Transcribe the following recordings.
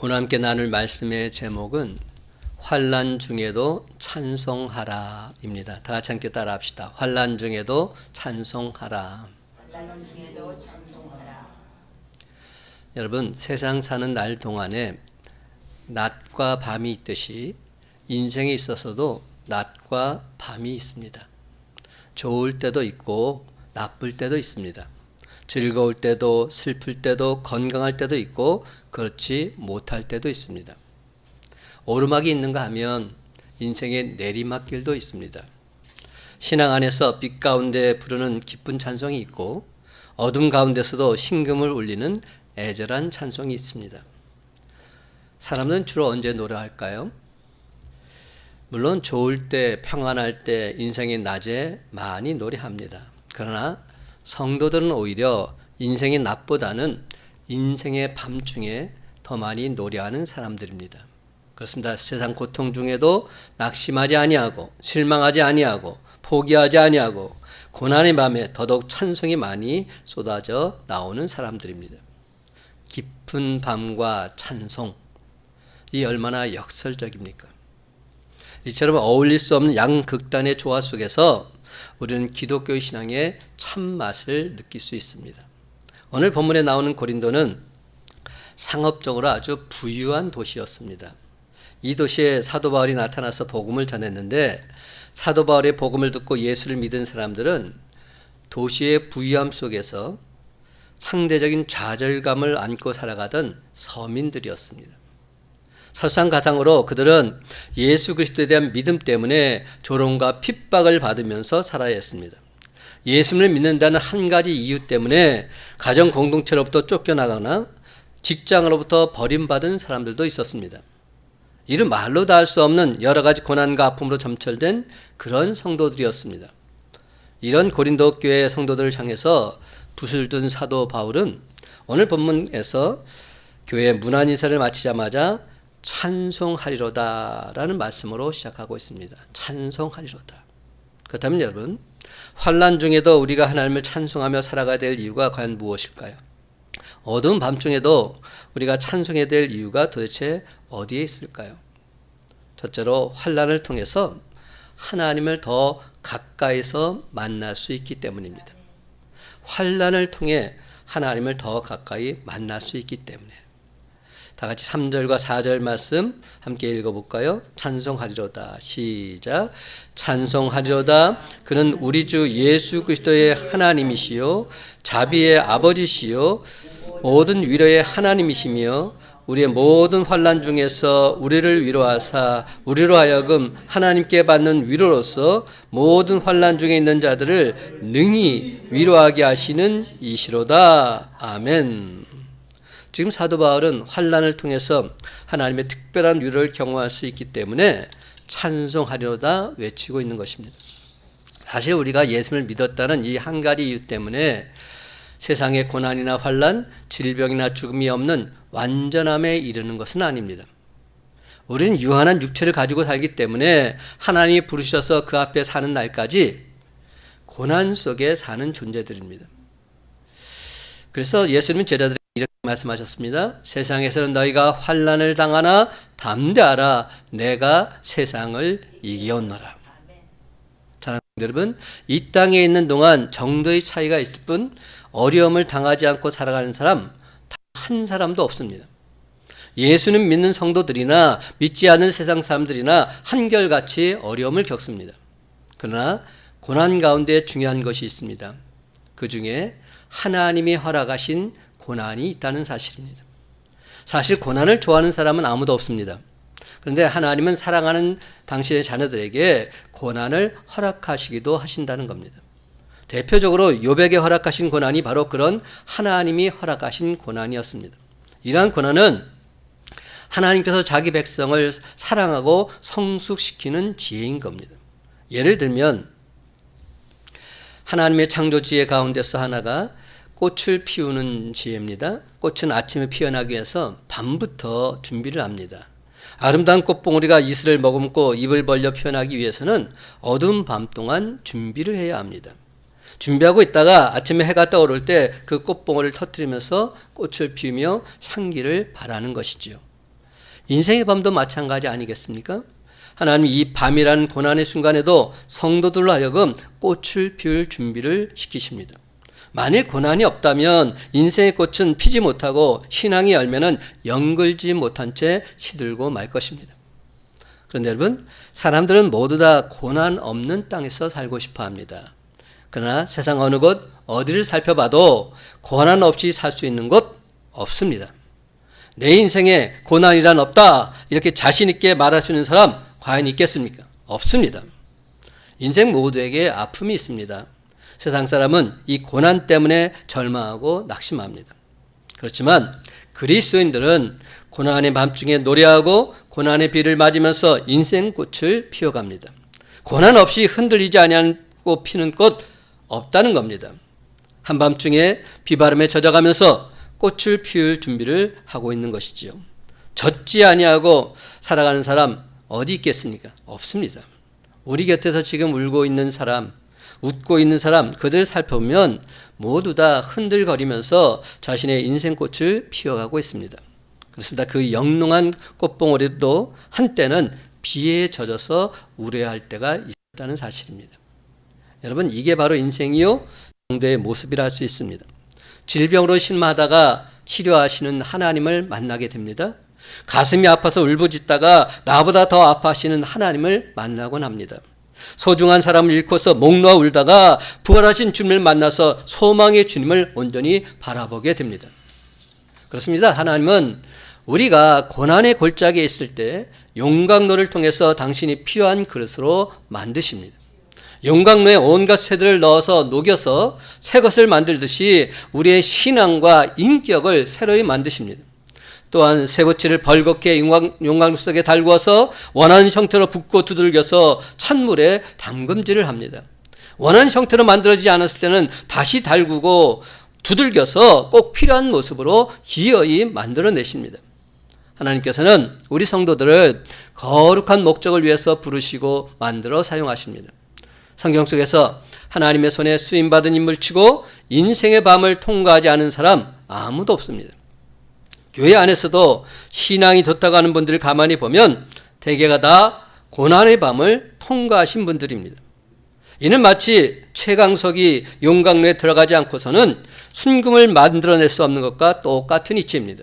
오늘 함께 나눌 말씀의 제목은 환란 중에도 찬송하라입니다. 다 같이 함께 따라합시다. 환란 중에도 찬송하라. 환란 중에도 찬송하라. 여러분 세상 사는 날 동안에 낮과 밤이 있듯이 인생에 있어서도 낮과 밤이 있습니다. 좋을 때도 있고 나쁠 때도 있습니다. 즐거울 때도 슬플 때도 건강할 때도 있고 그렇지 못할 때도 있습니다. 오르막이 있는가 하면 인생의 내리막길도 있습니다. 신앙 안에서 빛 가운데 부르는 기쁜 찬송이 있고 어둠 가운데서도 신금을 울리는 애절한 찬송이 있습니다. 사람은 주로 언제 노래할까요? 물론 좋을 때, 평안할 때, 인생의 낮에 많이 노래합니다. 그러나 성도들은 오히려 인생의 낮보다는 인생의 밤중에 더 많이 노래하는 사람들입니다. 그렇습니다. 세상 고통 중에도 낙심하지 아니하고 실망하지 아니하고 포기하지 아니하고 고난의 밤에 더더욱 찬송이 많이 쏟아져 나오는 사람들입니다. 깊은 밤과 찬송 이 얼마나 역설적입니까? 이처럼 어울릴 수 없는 양극단의 조화 속에서 우리는 기독교 신앙의 참맛을 느낄 수 있습니다. 오늘 본문에 나오는 고린도는 상업적으로 아주 부유한 도시였습니다. 이 도시에 사도 바울이 나타나서 복음을 전했는데 사도 바울의 복음을 듣고 예수를 믿은 사람들은 도시의 부유함 속에서 상대적인 좌절감을 안고 살아가던 서민들이었습니다. 설상가상으로 그들은 예수 그리스도에 대한 믿음 때문에 조롱과 핍박을 받으면서 살아야 했습니다. 예수를 믿는다는 한 가지 이유 때문에 가정 공동체로부터 쫓겨나거나 직장으로부터 버림받은 사람들도 있었습니다. 이를 말로 다 할 수 없는 여러 가지 고난과 아픔으로 점철된 그런 성도들이었습니다. 이런 고린도 교회 성도들을 향해서 붓을 든 사도 바울은 오늘 본문에서 교회 문안 인사를 마치자마자 찬송하리로다라는 말씀으로 시작하고 있습니다. 찬송하리로다. 그렇다면 여러분, 환란 중에도 우리가 하나님을 찬송하며 살아가야 될 이유가 과연 무엇일까요? 어두운 밤중에도 우리가 찬송해야 될 이유가 도대체 어디에 있을까요? 첫째로 환란을 통해서 하나님을 더 가까이서 만날 수 있기 때문입니다. 환란을 통해 하나님을 더 가까이 만날 수 있기 때문에 다 같이 3절과 4절 말씀 함께 읽어볼까요? 찬송하리로다. 시작. 찬송하리로다. 그는 우리 주 예수 그리스도의 하나님이시요. 자비의 아버지시요. 모든 위로의 하나님이시며 우리의 모든 환란 중에서 우리를 위로하사 우리로 하여금 하나님께 받는 위로로서 모든 환란 중에 있는 자들을 능히 위로하게 하시는 이시로다. 아멘. 지금 사도 바울은 환란을 통해서 하나님의 특별한 위로를 경험할 수 있기 때문에 찬송하려다 외치고 있는 것입니다. 사실 우리가 예수를 믿었다는 이 한 가지 이유 때문에 세상의 고난이나 환란, 질병이나 죽음이 없는 완전함에 이르는 것은 아닙니다. 우리는 유한한 육체를 가지고 살기 때문에 하나님이 부르셔서 그 앞에 사는 날까지 고난 속에 사는 존재들입니다. 그래서 예수님은 제자들에게 이렇게 말씀하셨습니다. 세상에서는 너희가 환란을 당하나 담대하라. 내가 세상을 이기었노라. 사랑하는 여러분, 이 땅에 있는 동안 정도의 차이가 있을 뿐 어려움을 당하지 않고 살아가는 사람 한 사람도 없습니다. 예수는 믿는 성도들이나 믿지 않은 세상 사람들이나 한결같이 어려움을 겪습니다. 그러나 고난 가운데 중요한 것이 있습니다. 그 중에 하나님이 허락하신 고난이 있다는 사실입니다. 사실 고난을 좋아하는 사람은 아무도 없습니다. 그런데 하나님은 사랑하는 당신의 자녀들에게 고난을 허락하시기도 하신다는 겁니다. 대표적으로 요백에 허락하신 고난이 바로 그런 하나님이 허락하신 고난이었습니다. 이러한 고난은 하나님께서 자기 백성을 사랑하고 성숙시키는 지혜인 겁니다. 예를 들면 하나님의 창조지혜 가운데서 하나가 꽃을 피우는 지혜입니다. 꽃은 아침에 피어나기 위해서 밤부터 준비를 합니다. 아름다운 꽃봉오리가 이슬을 머금고 입을 벌려 피어나기 위해서는 어두운 밤 동안 준비를 해야 합니다. 준비하고 있다가 아침에 해가 떠오를 때 그 꽃봉오리를 터뜨리면서 꽃을 피우며 향기를 발하는 것이지요. 인생의 밤도 마찬가지 아니겠습니까? 하나님 이 밤이라는 고난의 순간에도 성도들로 하여금 꽃을 피울 준비를 시키십니다. 만일 고난이 없다면 인생의 꽃은 피지 못하고 신앙의 열매는 연글지 못한 채 시들고 말 것입니다. 그런데 여러분, 사람들은 모두 다 고난 없는 땅에서 살고 싶어 합니다. 그러나 세상 어느 곳, 어디를 살펴봐도 고난 없이 살 수 있는 곳 없습니다. 내 인생에 고난이란 없다. 이렇게 자신있게 말할 수 있는 사람 과연 있겠습니까? 없습니다. 인생 모두에게 아픔이 있습니다. 세상 사람은 이 고난 때문에 절망하고 낙심합니다. 그렇지만 그리스도인들은 고난의 밤중에 노래하고 고난의 비를 맞으면서 인생 꽃을 피워갑니다. 고난 없이 흔들리지 아니하고 피는 꽃 없다는 겁니다. 한밤중에 비바람에 젖어가면서 꽃을 피울 준비를 하고 있는 것이지요. 젖지 아니하고 살아가는 사람 어디 있겠습니까? 없습니다. 우리 곁에서 지금 울고 있는 사람, 웃고 있는 사람, 그들 살펴보면 모두 다 흔들거리면서 자신의 인생 꽃을 피워가고 있습니다. 그렇습니다. 그 영롱한 꽃봉오리도 한때는 비에 젖어서 우려할 때가 있었다는 사실입니다. 여러분, 이게 바로 인생이요, 정도의 모습이라 할 수 있습니다. 질병으로 신마하다가 치료하시는 하나님을 만나게 됩니다. 가슴이 아파서 울부짖다가 나보다 더 아파하시는 하나님을 만나곤 합니다. 소중한 사람을 잃고서 목 놓아 울다가 부활하신 주님을 만나서 소망의 주님을 온전히 바라보게 됩니다. 그렇습니다. 하나님은 우리가 고난의 골짜기에 있을 때 용광로를 통해서 당신이 필요한 그릇으로 만드십니다. 용광로에 온갖 쇠들을 넣어서 녹여서 새 것을 만들듯이 우리의 신앙과 인격을 새로이 만드십니다. 또한 쇠붙이를 벌겋게 용광, 용광로 속에 달구어서 원하는 형태로 붓고 두들겨서 찬물에 담금질을 합니다. 원하는 형태로 만들어지지 않았을 때는 다시 달구고 두들겨서 꼭 필요한 모습으로 기어이 만들어내십니다. 하나님께서는 우리 성도들을 거룩한 목적을 위해서 부르시고 만들어 사용하십니다. 성경 속에서 하나님의 손에 쓰임받은 인물 치고 인생의 밤을 통과하지 않은 사람 아무도 없습니다. 교회 안에서도 신앙이 좋다고 하는 분들을 가만히 보면 대개가 다 고난의 밤을 통과하신 분들입니다. 이는 마치 최강석이 용광로에 들어가지 않고서는 순금을 만들어낼 수 없는 것과 똑같은 이치입니다.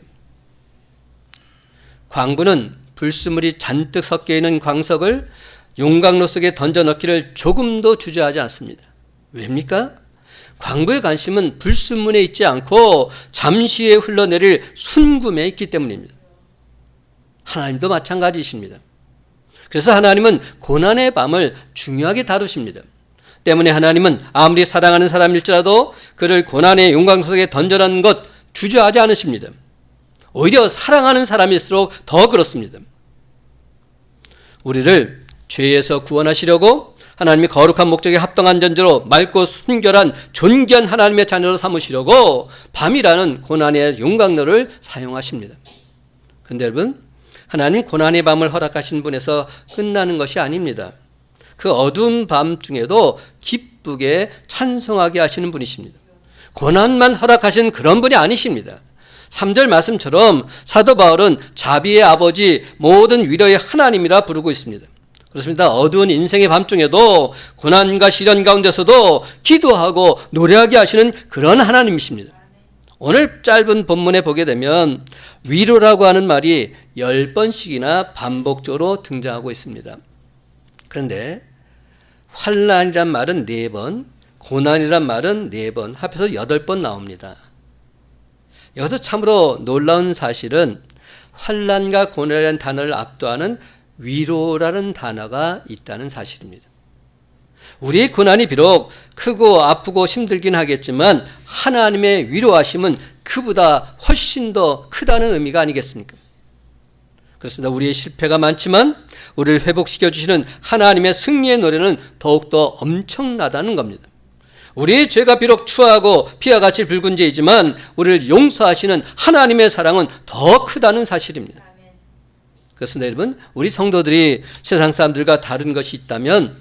광부는 불수물이 잔뜩 섞여 있는 광석을 용광로 속에 던져 넣기를 조금도 주저하지 않습니다. 왜입니까? 광부의 관심은 불순물에 있지 않고 잠시 후에 흘러내릴 순금에 있기 때문입니다. 하나님도 마찬가지이십니다. 그래서 하나님은 고난의 밤을 중요하게 다루십니다. 때문에 하나님은 아무리 사랑하는 사람일지라도 그를 고난의 용광 속에 던져라는 것 주저하지 않으십니다. 오히려 사랑하는 사람일수록 더 그렇습니다. 우리를 죄에서 구원하시려고 하나님이 거룩한 목적에 합당한 전제로 맑고 순결한 존귀한 하나님의 자녀로 삼으시려고 밤이라는 고난의 용광로를 사용하십니다. 근데 여러분, 하나님 고난의 밤을 허락하신 분에서 끝나는 것이 아닙니다. 그 어두운 밤 중에도 기쁘게 찬송하게 하시는 분이십니다. 고난만 허락하신 그런 분이 아니십니다. 3절 말씀처럼 사도 바울은 자비의 아버지 모든 위로의 하나님이라 부르고 있습니다. 그렇습니다. 어두운 인생의 밤중에도 고난과 시련 가운데서도 기도하고 노래하게 하시는 그런 하나님이십니다. 오늘 짧은 본문에 보게 되면 위로라고 하는 말이 10번씩이나 반복적으로 등장하고 있습니다. 그런데 환란이란 말은 4번, 고난이란 말은 4번, 합해서 8번 나옵니다. 여기서 참으로 놀라운 사실은 환란과 고난이라는 단어를 압도하는 위로라는 단어가 있다는 사실입니다. 우리의 고난이 비록 크고 아프고 힘들긴 하겠지만 하나님의 위로하심은 그보다 훨씬 더 크다는 의미가 아니겠습니까? 그렇습니다. 우리의 실패가 많지만 우리를 회복시켜 주시는 하나님의 승리의 노래는 더욱더 엄청나다는 겁니다. 우리의 죄가 비록 추하고 피와 같이 붉은 죄이지만 우리를 용서하시는 하나님의 사랑은 더 크다는 사실입니다. 그렇습니다, 여러분. 우리 성도들이 세상 사람들과 다른 것이 있다면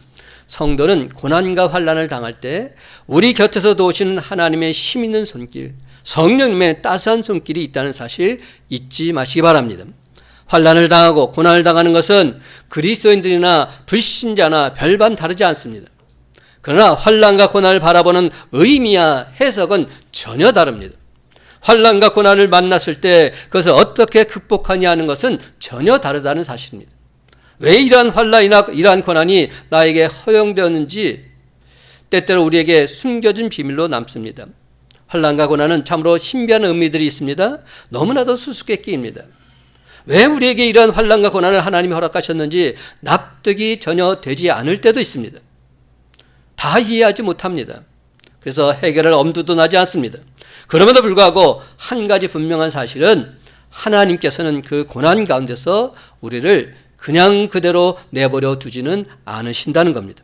성도는 고난과 환란을 당할 때 우리 곁에서 도우시는 하나님의 힘 있는 손길, 성령님의 따스한 손길이 있다는 사실 잊지 마시기 바랍니다. 환란을 당하고 고난을 당하는 것은 그리스도인들이나 불신자나 별반 다르지 않습니다. 그러나 환란과 고난을 바라보는 의미야 해석은 전혀 다릅니다. 환란과 고난을 만났을 때 그것을 어떻게 극복하냐 하는 것은 전혀 다르다는 사실입니다. 왜 이러한 환란이나 이러한 고난이 나에게 허용되었는지 때때로 우리에게 숨겨진 비밀로 남습니다. 환란과 고난은 참으로 신비한 의미들이 있습니다. 너무나도 수수께끼입니다. 왜 우리에게 이러한 환란과 고난을 하나님이 허락하셨는지 납득이 전혀 되지 않을 때도 있습니다. 다 이해하지 못합니다. 그래서 해결할 엄두도 나지 않습니다. 그럼에도 불구하고 한 가지 분명한 사실은 하나님께서는 그 고난 가운데서 우리를 그냥 그대로 내버려 두지는 않으신다는 겁니다.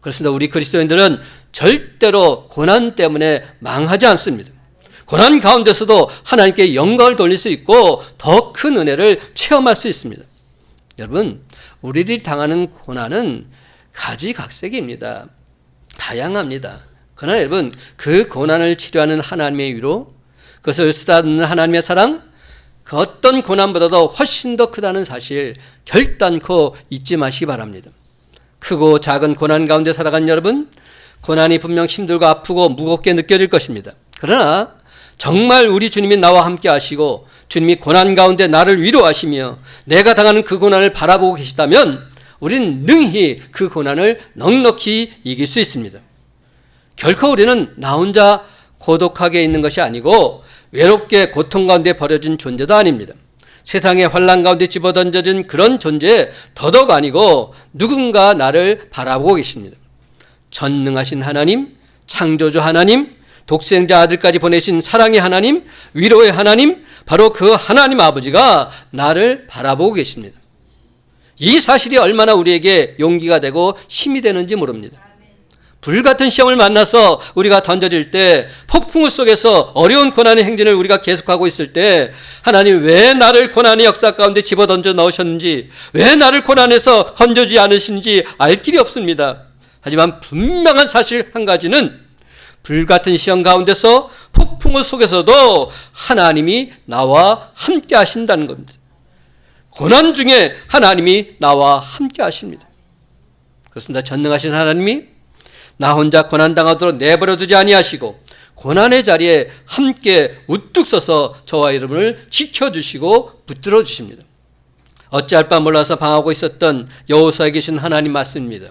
그렇습니다. 우리 그리스도인들은 절대로 고난 때문에 망하지 않습니다. 고난 가운데서도 하나님께 영광을 돌릴 수 있고 더 큰 은혜를 체험할 수 있습니다. 여러분, 우리들이 당하는 고난은 가지각색입니다. 다양합니다. 그러나 여러분, 그 고난을 치료하는 하나님의 위로, 그것을 쓰다듬는 하나님의 사랑, 그 어떤 고난보다도 훨씬 더 크다는 사실 결단코 잊지 마시기 바랍니다. 크고 작은 고난 가운데 살아간 여러분, 고난이 분명 힘들고 아프고 무겁게 느껴질 것입니다. 그러나 정말 우리 주님이 나와 함께 하시고 주님이 고난 가운데 나를 위로하시며 내가 당하는 그 고난을 바라보고 계시다면 우리는 능히 그 고난을 넉넉히 이길 수 있습니다. 결코 우리는 나 혼자 고독하게 있는 것이 아니고 외롭게 고통 가운데 버려진 존재도 아닙니다. 세상의 환란 가운데 집어던져진 그런 존재 더더욱 아니고 누군가 나를 바라보고 계십니다. 전능하신 하나님, 창조주 하나님, 독생자 아들까지 보내신 사랑의 하나님, 위로의 하나님, 바로 그 하나님 아버지가 나를 바라보고 계십니다. 이 사실이 얼마나 우리에게 용기가 되고 힘이 되는지 모릅니다. 불같은 시험을 만나서 우리가 던져질 때 폭풍우 속에서 어려운 고난의 행진을 우리가 계속하고 있을 때 하나님 왜 나를 고난의 역사 가운데 집어 던져 넣으셨는지 왜 나를 고난에서 건져주지 않으신지 알 길이 없습니다. 하지만 분명한 사실 한 가지는 불같은 시험 가운데서 폭풍우 속에서도 하나님이 나와 함께 하신다는 겁니다. 고난 중에 하나님이 나와 함께 하십니다. 그렇습니다. 전능하신 하나님이 나 혼자 고난 당하도록 내버려 두지 아니하시고 고난의 자리에 함께 우뚝 서서 저와 이름을 지켜 주시고 붙들어 주십니다. 어찌할 바 몰라서 방하고 있었던 여호사에 계신 하나님 말씀입니다.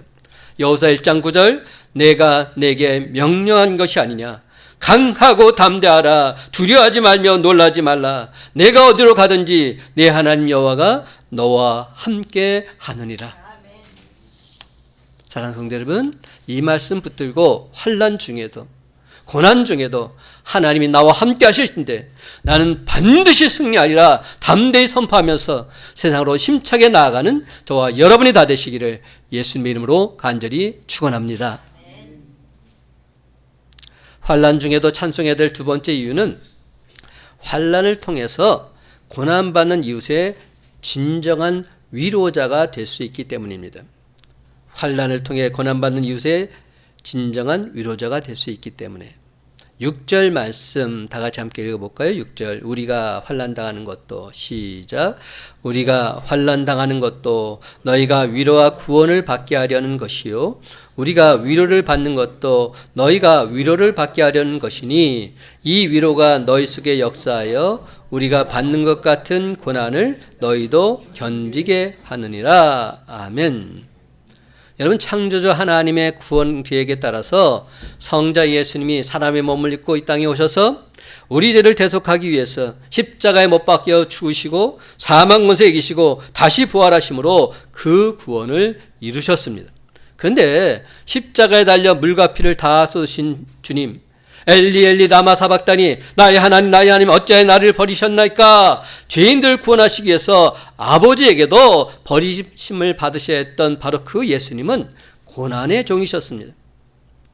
여호사 1장 9절 내가 내게 명령한 것이 아니냐 강하고 담대하라 두려워하지 말며 놀라지 말라 내가 어디로 가든지 내 하나님 여호와가 너와 함께 하느니라. 사랑하는 성도 여러분, 이 말씀 붙들고 환란 중에도 고난 중에도 하나님이 나와 함께 하실 텐데 나는 반드시 승리하리라 담대히 선포하면서 세상으로 힘차게 나아가는 저와 여러분이 다 되시기를 예수님의 이름으로 간절히 축원합니다. 환란 중에도 찬송해야 될 두 번째 이유는 환란을 통해서 고난받는 이웃의 진정한 위로자가 될 수 있기 때문입니다. 환란을 통해 고난받는 이웃의 진정한 위로자가 될 수 있기 때문에. 6절 말씀 다 같이 함께 읽어볼까요? 6절. 우리가 환란 당하는 것도 시작. 우리가 환란 당하는 것도 너희가 위로와 구원을 받게 하려는 것이요. 우리가 위로를 받는 것도 너희가 위로를 받게 하려는 것이니 이 위로가 너희 속에 역사하여 우리가 받는 것 같은 고난을 너희도 견디게 하느니라. 아멘. 여러분 창조주 하나님의 구원 계획에 따라서 성자 예수님이 사람의 몸을 입고 이 땅에 오셔서 우리 죄를 대속하기 위해서 십자가에 못 박혀 죽으시고 사망 권세 이기시고 다시 부활하심으로 그 구원을 이루셨습니다. 그런데 십자가에 달려 물과 피를 다 쏟으신 주님 엘리 엘리 라마 사박다니 나의 하나님 나의 하나님 어찌하여 나를 버리셨나이까 죄인들 구원하시기 위해서 아버지에게도 버리심을 받으셔야 했던 바로 그 예수님은 고난의 종이셨습니다.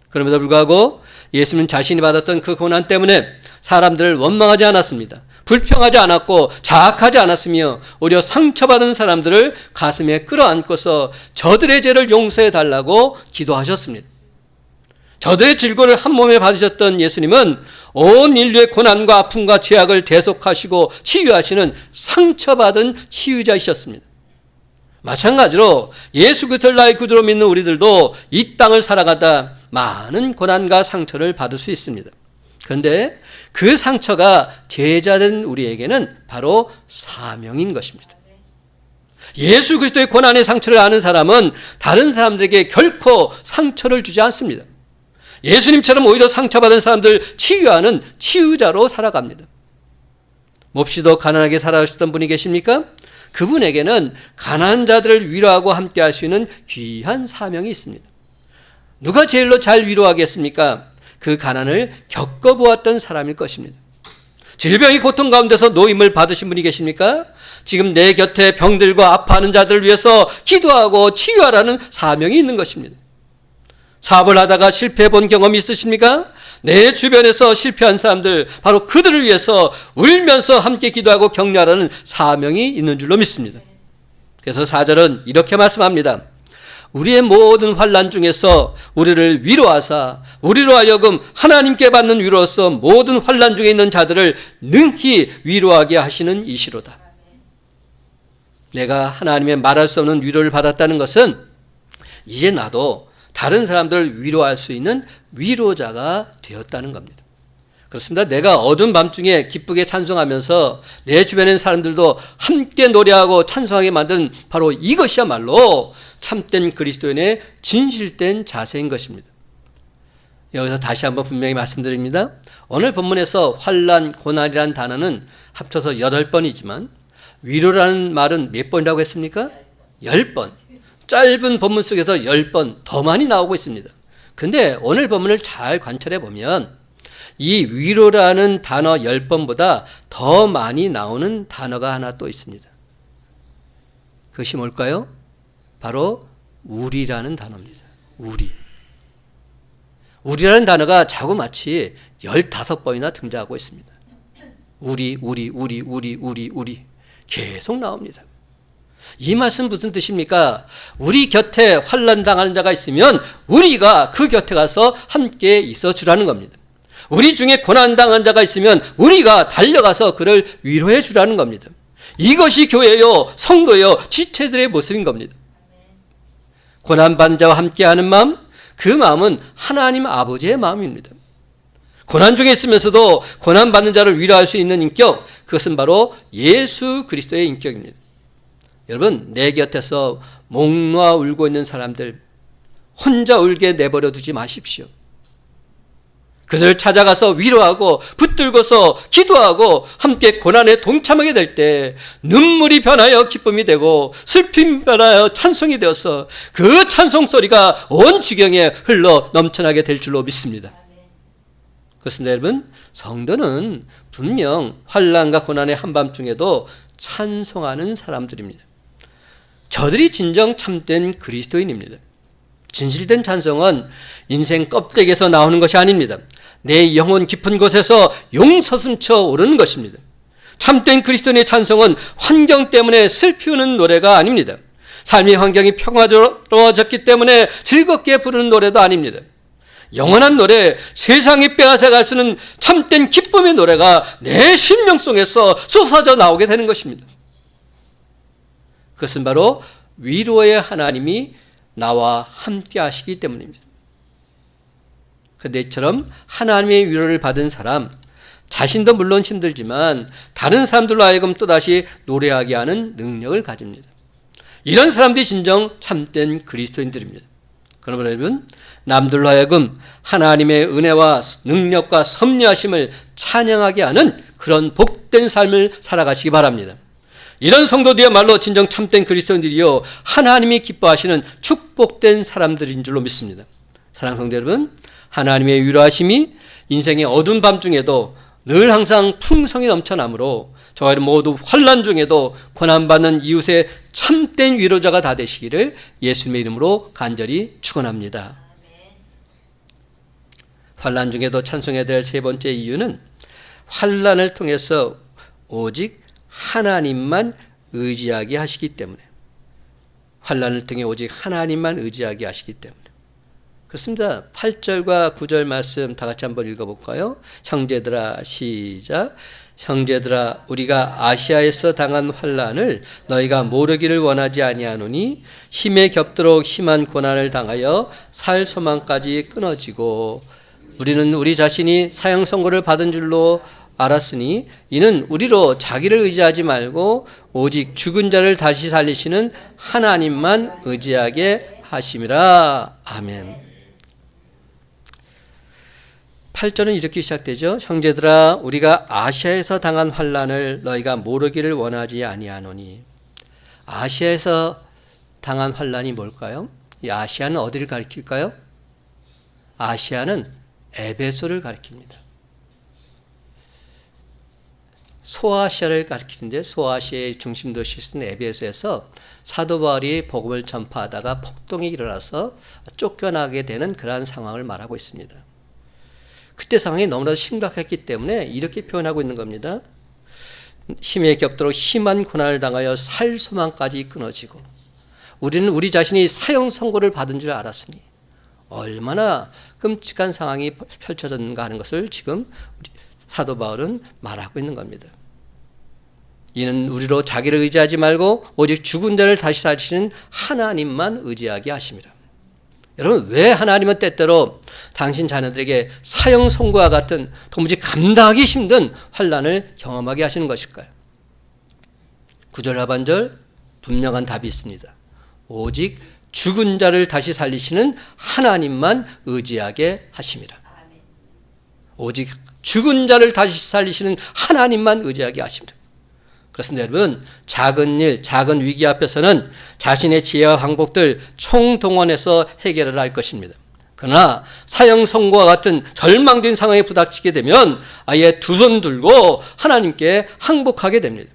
그럼에도 불구하고 예수님 자신이 받았던 그 고난 때문에 사람들을 원망하지 않았습니다. 불평하지 않았고 자학하지 않았으며 오히려 상처받은 사람들을 가슴에 끌어안고서 저들의 죄를 용서해 달라고 기도하셨습니다. 저들의 질고를 한 몸에 받으셨던 예수님은 온 인류의 고난과 아픔과 죄악을 대속하시고 치유하시는 상처받은 치유자이셨습니다. 마찬가지로 예수 그리스도를 나의 구주로 믿는 우리들도 이 땅을 살아가다 많은 고난과 상처를 받을 수 있습니다. 그런데 그 상처가 제자된 우리에게는 바로 사명인 것입니다. 예수 그리스도의 고난의 상처를 아는 사람은 다른 사람들에게 결코 상처를 주지 않습니다. 예수님처럼 오히려 상처받은 사람들 치유하는 치유자로 살아갑니다. 몹시도 가난하게 살아가셨던 분이 계십니까? 그분에게는 가난한 자들을 위로하고 함께 할 수 있는 귀한 사명이 있습니다. 누가 제일로 잘 위로하겠습니까? 그 가난을 겪어보았던 사람일 것입니다. 질병이 고통 가운데서 노임을 받으신 분이 계십니까? 지금 내 곁에 병들고 아파하는 자들을 위해서 기도하고 치유하라는 사명이 있는 것입니다. 사업을 하다가 실패해 본 경험이 있으십니까? 내 주변에서 실패한 사람들, 바로 그들을 위해서 울면서 함께 기도하고 격려하라는 사명이 있는 줄로 믿습니다. 그래서 사절은 이렇게 말씀합니다. 우리의 모든 환란 중에서 우리를 위로하사 우리로 하여금 하나님께 받는 위로로서 모든 환란 중에 있는 자들을 능히 위로하게 하시는 이시로다. 내가 하나님의 말할 수 없는 위로를 받았다는 것은 이제 나도 다른 사람들을 위로할 수 있는 위로자가 되었다는 겁니다. 그렇습니다. 내가 어두운 밤중에 기쁘게 찬송하면서 내 주변의 사람들도 함께 노래하고 찬송하게 만든 바로 이것이야말로 참된 그리스도인의 진실된 자세인 것입니다. 여기서 다시 한번 분명히 말씀드립니다. 오늘 본문에서 환란, 고난이라는 단어는 합쳐서 여덟 번이지만 위로라는 말은 몇 번이라고 했습니까? 열 번. 짧은 본문 속에서 열번더 많이 나오고 있습니다. 근데 오늘 본문을 잘 관찰해 보면 이 위로라는 단어 열 번보다 더 많이 나오는 단어가 하나 또 있습니다. 그것이 뭘까요? 바로 우리라는 단어입니다. 우리. 우리라는 단어가 자꾸마치 15번이나 등장하고 있습니다. 우리, 우리, 우리, 우리, 우리, 우리. 계속 나옵니다. 이 말씀 무슨 뜻입니까? 우리 곁에 환란 당하는 자가 있으면 우리가 그 곁에 가서 함께 있어 주라는 겁니다. 우리 중에 고난 당한 자가 있으면 우리가 달려가서 그를 위로해 주라는 겁니다. 이것이 교회요, 성도요, 지체들의 모습인 겁니다. 고난 받는 자와 함께 하는 마음, 그 마음은 하나님 아버지의 마음입니다. 고난 중에 있으면서도 고난 받는 자를 위로할 수 있는 인격, 그것은 바로 예수 그리스도의 인격입니다. 여러분, 내 곁에서 목 놓아 울고 있는 사람들 혼자 울게 내버려 두지 마십시오. 그들을 찾아가서 위로하고 붙들고서 기도하고 함께 고난에 동참하게 될 때 눈물이 변하여 기쁨이 되고 슬픔이 변하여 찬송이 되어서 그 찬송 소리가 온 지경에 흘러 넘쳐나게 될 줄로 믿습니다. 그렇습니다, 여러분. 성도는 분명 환란과 고난의 한밤중에도 찬송하는 사람들입니다. 저들이 진정 참된 그리스도인입니다. 진실된 찬송은 인생 껍데기에서 나오는 것이 아닙니다. 내 영혼 깊은 곳에서 용서슴쳐 오르는 것입니다. 참된 그리스도인의 찬송은 환경 때문에 슬피우는 노래가 아닙니다. 삶의 환경이 평화로워졌기 때문에 즐겁게 부르는 노래도 아닙니다. 영원한 노래, 세상이 빼앗아갈 수는 참된 기쁨의 노래가 내 심령 속에서 쏟아져 나오게 되는 것입니다. 그것은 바로 위로의 하나님이 나와 함께 하시기 때문입니다. 그때처럼 하나님의 위로를 받은 사람, 자신도 물론 힘들지만 다른 사람들로 하여금 또다시 노래하게 하는 능력을 가집니다. 이런 사람들이 진정 참된 그리스도인들입니다. 그러면 여러분, 남들로 하여금 하나님의 은혜와 능력과 섭리하심을 찬양하게 하는 그런 복된 삶을 살아가시기 바랍니다. 이런 성도들이야말로 진정 참된 그리스도인들이요 하나님이 기뻐하시는 축복된 사람들인 줄로 믿습니다. 사랑 성도 여러분, 하나님의 위로하심이 인생의 어두운 밤 중에도 늘 항상 풍성이 넘쳐나므로 저와 모두 환란 중에도 고난받는 이웃의 참된 위로자가 다 되시기를 예수님의 이름으로 간절히 축원합니다. 환란 중에도 찬송해야 될 세 번째 이유는 환란을 통해서 오직 하나님만 의지하게 하시기 때문에 환란을 통해 오직 하나님만 의지하게 하시기 때문에 그렇습니다. 8절과 9절 말씀 다 같이 한번 읽어볼까요? 형제들아 시작. 형제들아 우리가 아시아에서 당한 환란을 너희가 모르기를 원하지 아니하노니 힘에 겹도록 심한 고난을 당하여 살 소망까지 끊어지고 우리는 우리 자신이 사형 선고를 받은 줄로 알았으니 이는 우리로 자기를 의지하지 말고 오직 죽은 자를 다시 살리시는 하나님만 의지하게 하심이라. 아멘. 8절은 이렇게 시작되죠. 형제들아 우리가 아시아에서 당한 환란을 너희가 모르기를 원하지 아니하노니 아시아에서 당한 환란이 뭘까요? 이 아시아는 어디를 가리킬까요? 아시아는 에베소를 가리킵니다. 소아시아를 가리키는데 소아시아의 중심 도시인 에베소에서 사도 바울이 복음을 전파하다가 폭동이 일어나서 쫓겨나게 되는 그러한 상황을 말하고 있습니다. 그때 상황이 너무나도 심각했기 때문에 이렇게 표현하고 있는 겁니다. 힘에 겹도록 심한 고난을 당하여 살 소망까지 끊어지고 우리는 우리 자신이 사형 선고를 받은 줄 알았으니 얼마나 끔찍한 상황이 펼쳐졌는가 하는 것을 지금 사도 바울은 말하고 있는 겁니다. 이는 우리로 자기를 의지하지 말고 오직 죽은 자를 다시 살리시는 하나님만 의지하게 하십니다. 여러분 왜 하나님은 때때로 당신 자녀들에게 사형 선고와 같은 도무지 감당하기 힘든 환란을 경험하게 하시는 것일까요? 구절 하반절 분명한 답이 있습니다. 오직 죽은 자를 다시 살리시는 하나님만 의지하게 하십니다. 오직 죽은 자를 다시 살리시는 하나님만 의지하게 하십니다. 그렇습니다, 여러분. 작은 일, 작은 위기 앞에서는 자신의 지혜와 방법들 총동원해서 해결을 할 것입니다. 그러나 사형 선고와 같은 절망된 상황에 부닥치게 되면 아예 두 손 들고 하나님께 항복하게 됩니다.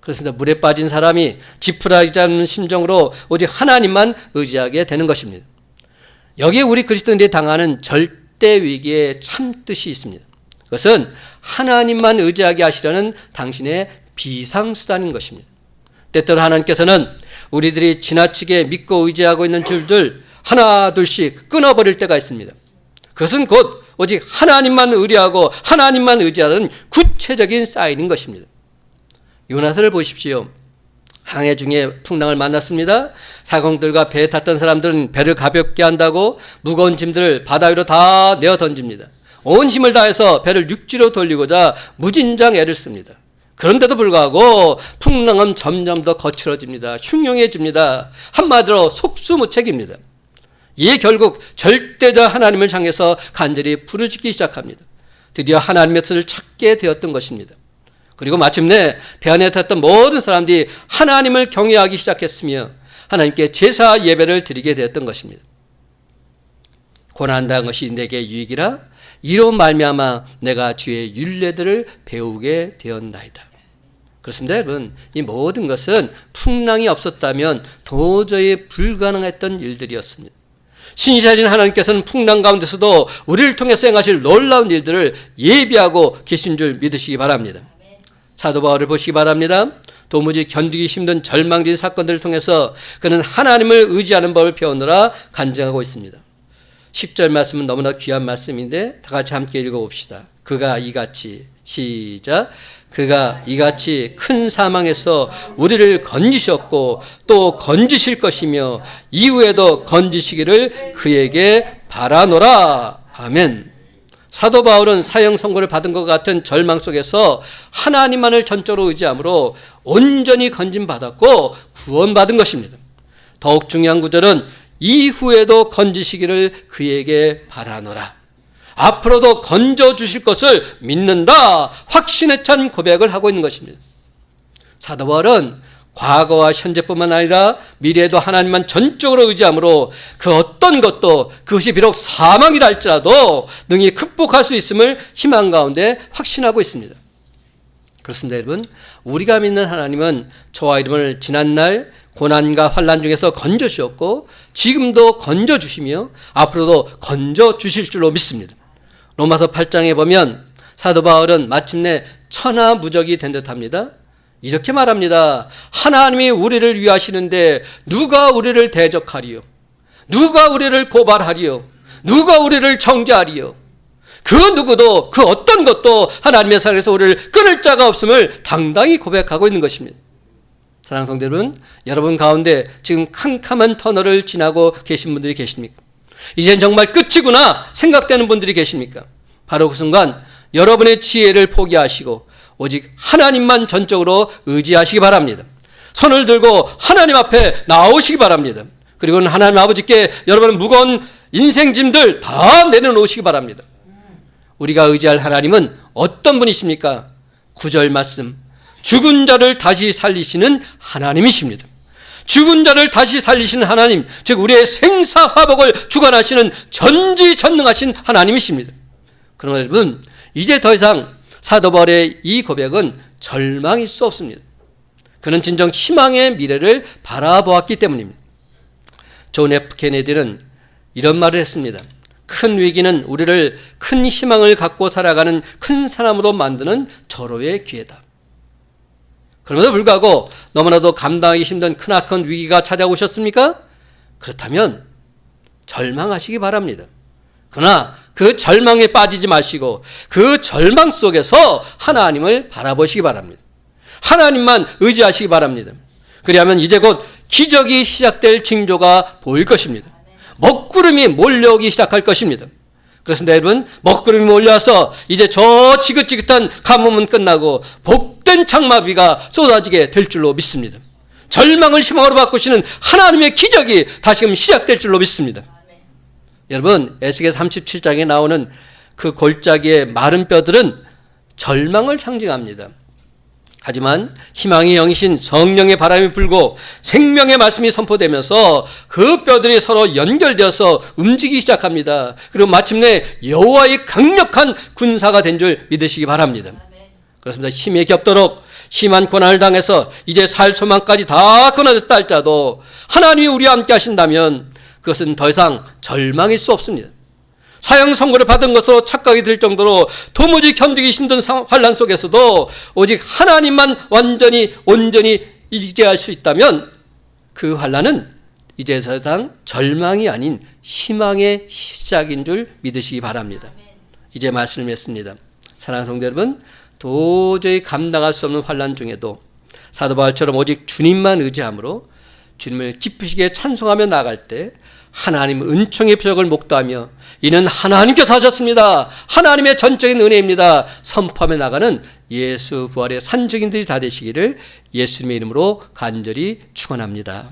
그렇습니다. 물에 빠진 사람이 지푸라지 않는 심정으로 오직 하나님만 의지하게 되는 것입니다. 여기에 우리 그리스도인들이 당하는 절대 위기의 참 뜻이 있습니다. 그것은 하나님만 의지하게 하시려는 당신의 비상수단인 것입니다. 때때로 하나님께서는 우리들이 지나치게 믿고 의지하고 있는 줄들 하나 둘씩 끊어버릴 때가 있습니다. 그것은 곧 오직 하나님만 의뢰하고 하나님만 의지하는 구체적인 사인인 것입니다. 요나서를 보십시오. 항해 중에 풍랑을 만났습니다. 사공들과 배에 탔던 사람들은 배를 가볍게 한다고 무거운 짐들을 바다 위로 다 내어 던집니다. 온 힘을 다해서 배를 육지로 돌리고자 무진장 애를 씁니다. 그런데도 불구하고 풍랑은 점점 더 거칠어집니다. 흉흉해집니다. 한마디로 속수무책입니다. 이에 결국 절대적 하나님을 향해서 간절히 부르짖기 시작합니다. 드디어 하나님의 뜻을 찾게 되었던 것입니다. 그리고 마침내 배 안에 탔던 모든 사람들이 하나님을 경외하기 시작했으며 하나님께 제사 예배를 드리게 되었던 것입니다. 고난당한 것이 내게 유익이라 이로 말미암아 내가 주의 윤례들을 배우게 되었나이다. 그렇습니다, 여러분. 이 모든 것은 풍랑이 없었다면 도저히 불가능했던 일들이었습니다. 신실하신 하나님께서는 풍랑 가운데서도 우리를 통해서 행하실 놀라운 일들을 예비하고 계신 줄 믿으시기 바랍니다. 사도 바울을 보시기 바랍니다. 도무지 견디기 힘든 절망적인 사건들을 통해서 그는 하나님을 의지하는 법을 배우느라 간증하고 있습니다. 10절 말씀은 너무나 귀한 말씀인데 다 같이 함께 읽어봅시다. 그가 이같이 시작 그가 이같이 큰 사망에서 우리를 건지셨고 또 건지실 것이며 이후에도 건지시기를 그에게 바라노라. 아멘. 사도 바울은 사형 선고를 받은 것 같은 절망 속에서 하나님만을 전적으로 의지함으로 온전히 건진받았고 구원받은 것입니다. 더욱 중요한 구절은 이후에도 건지시기를 그에게 바라노라. 앞으로도 건져 주실 것을 믿는다. 확신에 찬 고백을 하고 있는 것입니다. 사도 바울은 과거와 현재뿐만 아니라 미래에도 하나님만 전적으로 의지함으로 그 어떤 것도 그것이 비록 사망이라 할지라도 능히 극복할 수 있음을 희망 가운데 확신하고 있습니다. 그렇습니다, 여러분. 우리가 믿는 하나님은 저와 이름을 지난날 고난과 환란 중에서 건져 주셨고 지금도 건져 주시며 앞으로도 건져 주실 줄로 믿습니다. 로마서 8장에 보면 사도 바울은 마침내 천하무적이 된 듯합니다. 이렇게 말합니다. 하나님이 우리를 위하시는데 누가 우리를 대적하리요? 누가 우리를 고발하리요? 누가 우리를 정죄하리요? 그 누구도 그 어떤 것도 하나님의 사랑에서 우리를 끊을 자가 없음을 당당히 고백하고 있는 것입니다. 사랑하는 성도 여러분, 여러분 가운데 지금 캄캄한 터널을 지나고 계신 분들이 계십니까? 이젠 정말 끝이구나 생각되는 분들이 계십니까? 바로 그 순간 여러분의 지혜를 포기하시고 오직 하나님만 전적으로 의지하시기 바랍니다. 손을 들고 하나님 앞에 나오시기 바랍니다. 그리고는 하나님 아버지께 여러분의 무거운 인생 짐들 다 내려놓으시기 바랍니다. 우리가 의지할 하나님은 어떤 분이십니까? 구절 말씀. 죽은 자를 다시 살리시는 하나님이십니다. 죽은 자를 다시 살리시는 하나님, 즉 우리의 생사화복을 주관하시는 전지전능하신 하나님이십니다. 그러나 여러분, 이제 더 이상 사도 바울의 이 고백은 절망일 수 없습니다. 그는 진정 희망의 미래를 바라보았기 때문입니다. 존 F 케네디는 이런 말을 했습니다. 큰 위기는 우리를 큰 희망을 갖고 살아가는 큰 사람으로 만드는 절호의 기회다. 그럼에도 불구하고 너무나도 감당하기 힘든 크나큰 위기가 찾아오셨습니까? 그렇다면 절망하시기 바랍니다. 그러나 그 절망에 빠지지 마시고 그 절망 속에서 하나님을 바라보시기 바랍니다. 하나님만 의지하시기 바랍니다. 그리하면 이제 곧 기적이 시작될 징조가 보일 것입니다. 먹구름이 몰려오기 시작할 것입니다. 그렇습니다, 여러분. 먹구름이 몰려와서 이제 저 지긋지긋한 가뭄은 끝나고 복된 장마비가 쏟아지게 될 줄로 믿습니다. 절망을 희망으로 바꾸시는 하나님의 기적이 다시금 시작될 줄로 믿습니다. 여러분, 에스겔 37장에 나오는 그 골짜기의 마른 뼈들은 절망을 상징합니다. 하지만 희망의 영이신 성령의 바람이 불고 생명의 말씀이 선포되면서 그 뼈들이 서로 연결되어서 움직이기 시작합니다. 그리고 마침내 여호와의 강력한 군사가 된 줄 믿으시기 바랍니다. 그렇습니다. 힘에 겹도록 심한 고난을 당해서 이제 살 소망까지 다 끊어졌다 할지라도 하나님이 우리와 함께 하신다면 그것은 더 이상 절망일 수 없습니다. 사형 선고를 받은 것으로 착각이 들 정도로 도무지 견디기 힘든 상- 환란 속에서도 오직 하나님만 완전히 온전히 의지할 수 있다면 그 환란은 이제 더 이상 절망이 아닌 희망의 시작인 줄 믿으시기 바랍니다. 이제 말씀을 맺습니다. 사랑하는 성도 여러분, 도저히 감당할 수 없는 환란 중에도 사도 바울처럼 오직 주님만 의지함으로 주님을 기쁘시게 찬송하며 나갈 때 하나님 은총의 표적을 목도하며 이는 하나님께서 하셨습니다. 하나님의 전적인 은혜입니다. 선포하며 나가는 예수 부활의 산적인들이 다 되시기를 예수님의 이름으로 간절히 축원합니다.